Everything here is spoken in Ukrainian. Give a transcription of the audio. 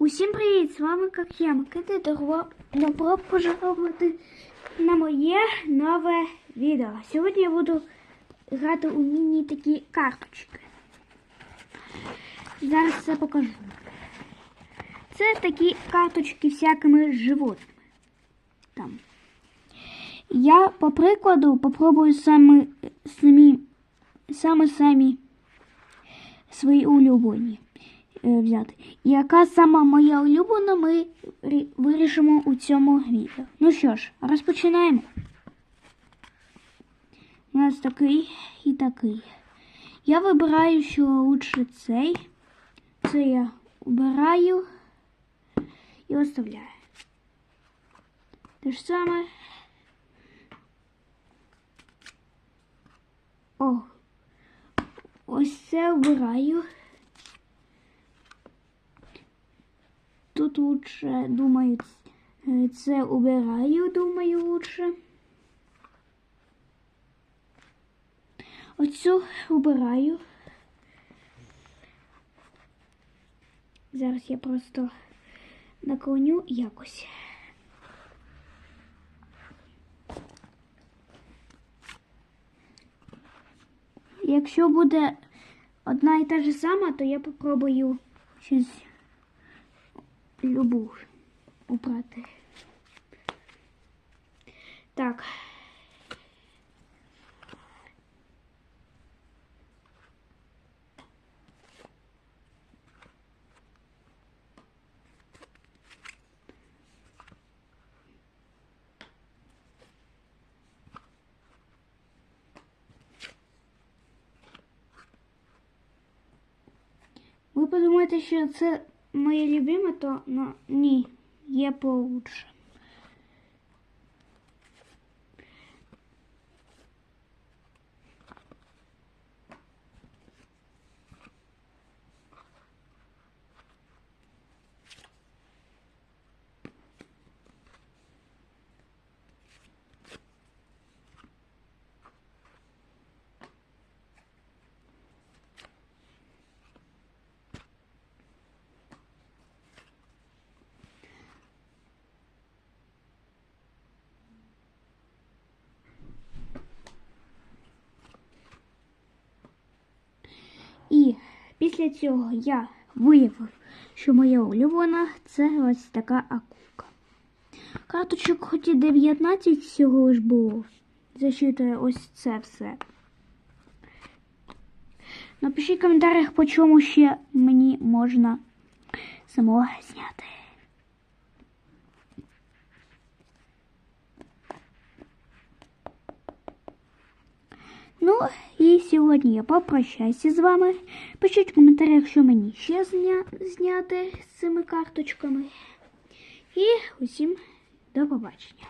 Усім привіт! З вами як я, Микита Добро. Пожалувати на моє нове відео. Сьогодні я буду грати у міні такі карточки. Зараз це покажу. Це такі карточки всякими животними. Там. Я по прикладу попробую саме самі, саме самі свої улюблені взяти. І яка сама моя улюблена, ми вирішимо у цьому відео. Ну що ж, розпочинаємо. У нас такий і такий. Я вибираю, що лучше цей. Це я обираю і оставляю. Те ж саме. О, ось це обираю. Тут лучше, думаю, е, це убираю, думаю, лучше. Оцю убираю. Зараз я просто наклоню якось. Якщо буде одна і та ж сама, то я попробую щось любу убрати. Так. Ви подумаєте, що це моє любиме, то ну, ні, є получше. І після цього я виявив, що моя улюблена це ось така акулка. Карточок хоч і 19 всього ж було. Засчитую ось це все. Напишіть в коментарях, по чому ще мені можна самого зняти. Ну, і сьогодні я попрощаюся з вами. Пишіть в коментарях, що мені ще зня... зняти з цими карточками. І усім до побачення.